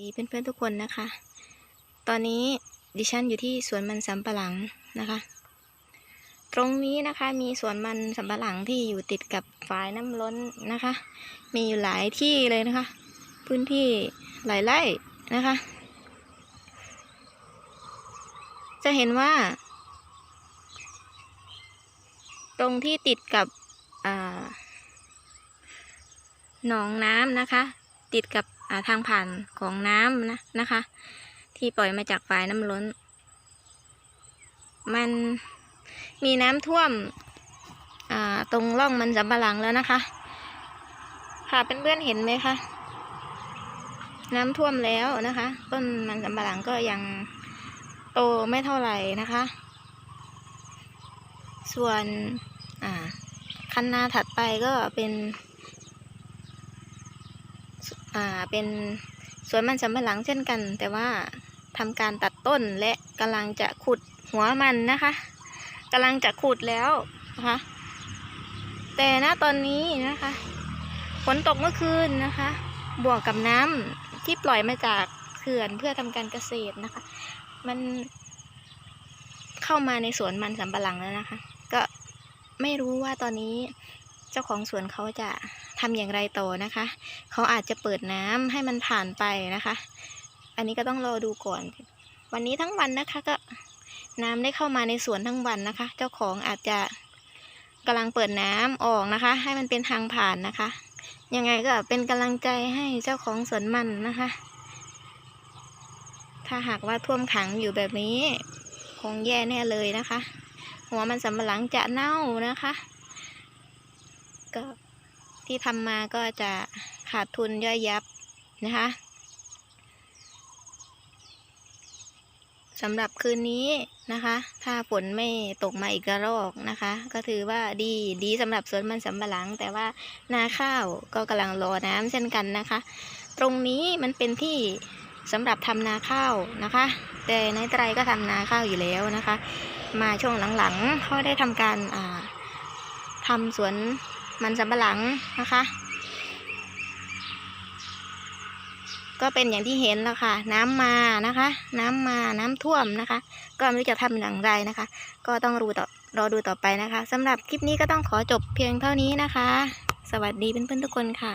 ดีเพื่อนๆทุกคนนะคะ ตอนนี้ดิฉันอยู่ที่สวนมันสำปะหลังนะคะ ตรงนี้นะคะมีสวนมันสำปะหลังที่อยู่ติดกับฝายน้ำล้นนะคะ มีอยู่หลายที่เลยนะคะ พื้นที่หลายไร่นะคะ จะเห็นว่า ตรงที่ติดกับหนองน้ำนะคะ ติดกับ ทางผ่านของน้ำนะนะคะ ที่ปล่อยมาจากฝายน้ำล้น มันมีน้ำท่วมตรงร่องมันสำปะหลังแล้วนะคะ ค่ะเป็นเพื่อนๆเห็นไหมคะน้ำท่วมแล้วนะคะ ต้นมันสำปะหลังก็ยังโตไม่เท่าไหร่นะคะ ส่วนคันนาถัดไปก็เป็น อ่าเป็นสวนมันสำปะหลังเช่นกัน แต่ว่าทำการตัดต้นและกำลังจะขุดหัวมันนะคะกำลังจะขุดแล้วนะคะแต่ณตอนนี้นะคะฝนตกเมื่อคืนนะคะ บวกกับน้ำที่ปล่อยมาจากเขื่อนเพื่อทำการเกษตรนะคะ มันเข้ามาในสวนมันสำปะหลังแล้วนะคะ ก็ไม่รู้ว่าตอนนี้ เจ้าของสวนเขาจะทำอย่างไรต่อนะคะ เขาอาจจะเปิดน้ำให้มันผ่านไปนะคะ อันนี้ก็ต้องรอดูก่อน วันนี้ทั้งวันนะคะก็น้ำได้เข้ามาในสวนทั้งวันนะคะ เจ้าของอาจจะกำลังเปิดน้ำออกนะคะ ให้มันเป็นทางผ่านนะคะ ยังไงก็เป็นกำลังใจให้เจ้าของสวนมันนะคะ ถ้าหากว่าท่วมขังอยู่แบบนี้ คงแย่แน่เลยนะคะ หัวมันสำปะหลังจะเน่านะคะ ก็ที่ทำมาก็จะขาดทุนย่อยยับนะคะสำหรับคืนนี้นะคะ ถ้าฝนไม่ตกมาอีกระรอกนะคะ ก็ถือว่าดีดีสำหรับสวนมันสำปะหลัง แต่ว่านาข้าวก็กำลังรอน้ำเช่นกันนะคะ ตรงนี้มันเป็นที่สำหรับทำนาข้าวนะคะ แต่ในไตรก็ทำนาข้าวอยู่แล้วนะคะ มาช่วงหลังๆเขาได้ทำการทำสวน มันสำปะหลังนะคะ ก็เป็นอย่างที่เห็นแล้วค่ะ น้ำมานะคะ น้ำมาน้ำท่วมนะคะ ก็ไม่รู้จะทำอย่างไรนะคะ ก็ต้องรู้ต่อรอดูต่อไปนะคะสำหรับคลิปนี้ก็ต้องขอจบเพียงเท่านี้นะคะ สวัสดีเพื่อนๆทุกคนค่ะ